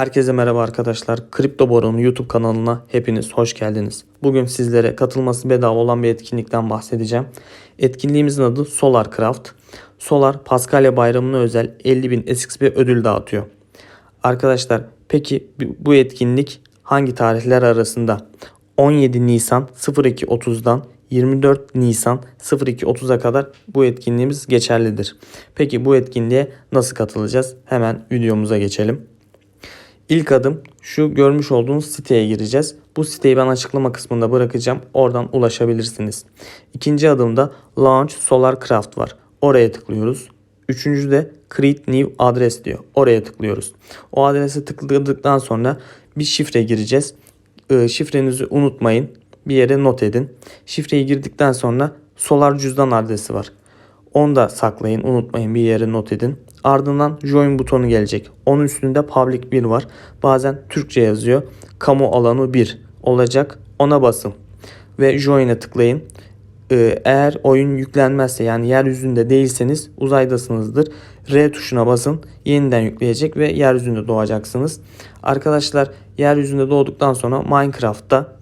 Herkese merhaba arkadaşlar. Kripto Baron'un YouTube kanalına hepiniz hoş geldiniz. Bugün sizlere katılması bedava olan bir etkinlikten bahsedeceğim. Etkinliğimizin adı Solar Craft. Solar Paskalya Bayramı'na özel 50.000 SXP ödül dağıtıyor. Arkadaşlar peki bu etkinlik hangi tarihler arasında? 17 Nisan 02.30'dan 24 Nisan 02.30'a kadar bu etkinliğimiz geçerlidir. Peki bu etkinliğe nasıl katılacağız? Hemen videomuza geçelim. İlk adım şu görmüş olduğunuz siteye gireceğiz. Bu siteyi ben açıklama kısmında bırakacağım. Oradan ulaşabilirsiniz. İkinci adımda Launch Solar Craft var. Oraya tıklıyoruz. Üçüncü de Create New Address diyor. Oraya tıklıyoruz. O adrese tıkladıktan sonra bir şifre gireceğiz. Ee, şifrenizi unutmayın. Bir yere not edin. Şifreyi girdikten sonra Solar cüzdan adresi var. Onu da saklayın, unutmayın bir yere not edin. Ardından join butonu gelecek. Onun üstünde public 1 var. Bazen Türkçe yazıyor. Kamu alanı 1 olacak. Ona basın. Ve join'e tıklayın. Ee, eğer oyun yüklenmezse yani yeryüzünde değilseniz uzaydasınızdır. R tuşuna basın. Yeniden yükleyecek ve yeryüzünde doğacaksınız. Arkadaşlar yeryüzünde doğduktan sonra Minecraft'ta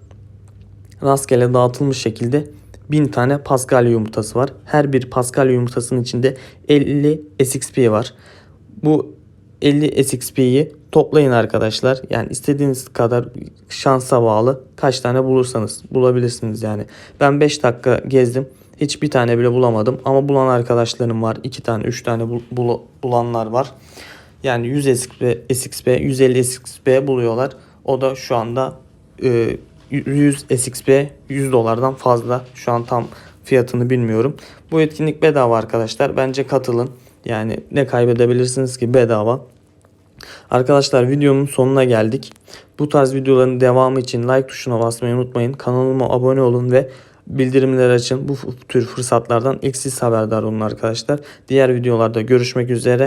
rastgele dağıtılmış şekilde 1000 tane Pascal yumurtası var. Her bir Pascal yumurtasının içinde 50 SXP var. Bu 50 SXP'yi toplayın arkadaşlar. Yani istediğiniz kadar şansa bağlı kaç tane bulursanız bulabilirsiniz yani. Ben 5 dakika gezdim. Hiçbir tane bile bulamadım ama bulan arkadaşlarım var. 2 tane 3 tane bul- bul- bulanlar var. Yani 100 SXP, SXP 150 SXP buluyorlar. O da şu anda e, 100 SXP 100 dolardan fazla. Şu an tam fiyatını bilmiyorum. Bu etkinlik bedava arkadaşlar. Bence katılın. Yani ne kaybedebilirsiniz ki bedava. Arkadaşlar videonun sonuna geldik. Bu tarz videoların devamı için like tuşuna basmayı unutmayın. Kanalıma abone olun ve bildirimleri açın. Bu tür fırsatlardan ilk siz haberdar olun arkadaşlar. Diğer videolarda görüşmek üzere.